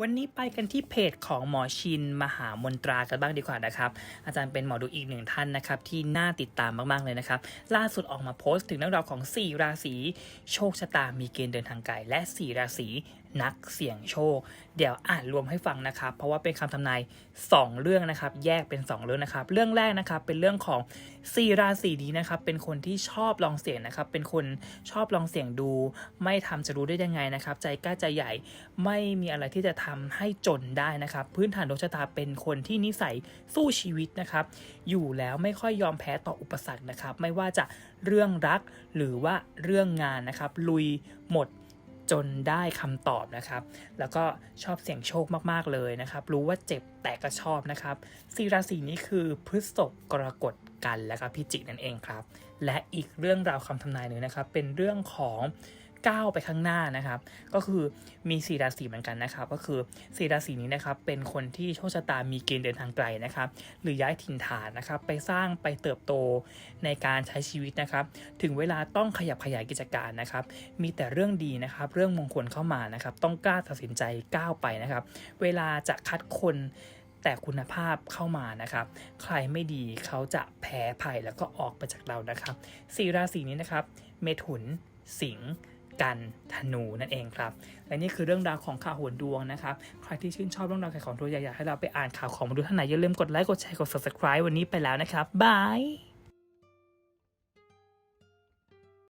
วันนี้ไปกันที่เพจของหมอชินมหามนตรากันบ้างดีกว่านะครับ อาจารย์เป็นหมอดูอีกหนึ่งท่านนะครับ ที่น่าติดตามมาก ๆ เลยนะครับ ล่าสุดออกมาโพสต์ถึงเรื่องราวของ 4 ราศีโชคชะตามีเกณฑ์เดินทางไกลและ 4 ราศีนักเสี่ยงโชค เดี๋ยวอ่านรวมให้ฟังนะครับ เพราะว่าเป็นคำทำนาย 2 เรื่องนะครับ แยกเป็น 2 เรื่องนะครับ เรื่องแรกนะครับเป็นเรื่องของ 4 ราศีนี้นะครับ เป็นคนที่ชอบลองเสี่ยงนะครับ เป็นคนชอบลองเสี่ยงดู ไม่ทำจะรู้ได้ยังไงนะครับ ใจกล้าใจใหญ่ ไม่มีอะไรที่จะททำให้จนได้นะครับ พื้นฐานดวงชะตาเป็นคนที่นิสัยสู้ชีวิตนะครับ อยู่แล้วไม่ค่อยยอมแพ้ต่ออุปสรรคนะครับ ไม่ว่าจะเรื่องรักหรือว่าเรื่องงานนะครับ ลุยหมดจนได้คำตอบนะครับ แล้วก็ชอบเสี่ยงโชคมากๆเลยนะครับ รู้ว่าเจ็บแต่ก็ชอบนะครับสีราศีนี้คือพฤษภกรกฎกันและก็พิจิกนั่นเองครับ และอีกเรื่องราวคำทำนายหนึ่งนะครับ เป็นเรื่องของ ก้าวไปข้างหน้านะครับ ก็คือมีสีราศีเหมือนกันนะครับ ก็คือสีราศีนี้นะครับเป็นคนที่โชคชะตามีเกณฑ์เดินทางไกลนะครับ หรือย้ายถิ่นฐานนะครับ ไปสร้างไปเติบโตในการใช้ชีวิตนะครับ ถึงเวลาต้องขยับขยายกิจการนะครับ มีแต่เรื่องดีนะครับ เรื่องมงคลเข้ามานะครับ ต้องกล้าตัดสินใจก้าวไปนะครับ เวลาจะคัดคนแต่คุณภาพเข้ามานะครับ ใครไม่ดีเขาจะแพ้ภัยแล้วก็ออกไปจากเรานะครับสี่ราศีนี้นะครับ เมถุน สิงห์ กันธนูนั่นเองครับ และนี่คือเรื่องราวของข่าวโหนดวงนะครับ ใครที่ชื่นชอบเรื่องราวของตัวอยากให้เราไปอ่านข่าวของมาดูท่านไหนอย่าลืมกดไลค์ กดแชร์ กด subscribe วันนี้ไปแล้วนะครับ บาย